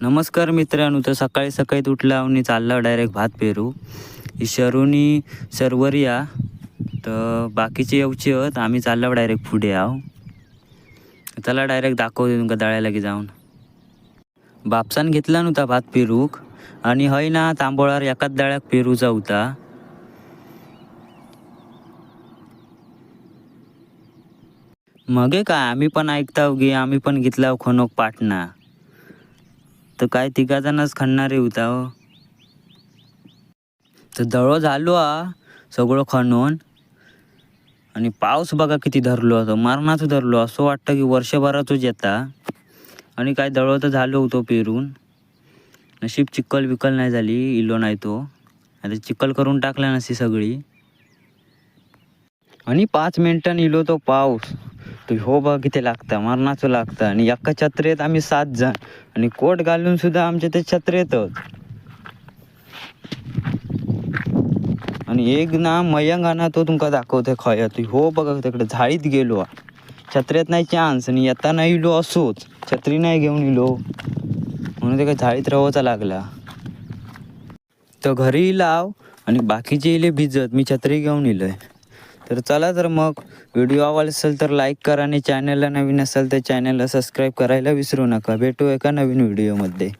नमस्कार मित्रांनो तर सकाळी सकाळी उठला आणि चालला डायरेक्ट भात पेरू. ही सर्वर सर्वरिया तर बाकीचे येऊचे आहेत आम्ही चालला डायरेक्ट पुढे आहो. चला डायरेक्ट दाखवते तुमका दळ्याला की जाऊन. बापसान घेतला नव्हता भात पेरूक. आणि हय ना तांबोळार एकाच दळ्याक पेरूचा होता. मगे काय आम्ही पण ऐकताव गे आम्ही पण घेतला खनोक पाटणा. तर काय तिघाजणच खणणार खणणारे होता हो. तर दळो झालो हा सगळं खणून. आणि पाऊस बघा किती धरलो होतो मारणाच धरलो असं वाटतं की वर्षभरातच येता आणि काय दळो तर झालो होतो पेरून. नशीब चिक्कल विकल नाही झाली इलो नाही तो. आता चिक्कल करून टाकला नसे सगळी. आणि पाच मिनिटांनी इलो तो पाऊस. हो बघ किती लागता? मरणाचं लागतं. आणि एका छत्रेत आम्ही सात जण. आणि कोट घालून सुद्धा आमच्या ते छत्रेतच आणि एक ना मयंग ना तो तुमका दाखवतोय खय तू हो बघा तिकडे झाडीत गेलो. हा. छत्रेत नाही चान्स आणि येताना इलो असोच. छत्री नाही घेऊन इलो. म्हणून ते काय झाडीत रवाचा लागला. तर घरी लाव. आणि बाकीचे इले भिजत. मी छत्री घेऊन इलोय. तर चला तर मग व्हिडिओ आवडला असेल तर लाईक करा आणि चॅनलला नवीन असेल तर चॅनलला सबस्क्राईब करायला विसरू नका. भेटू एका नवीन व्हिडिओमध्ये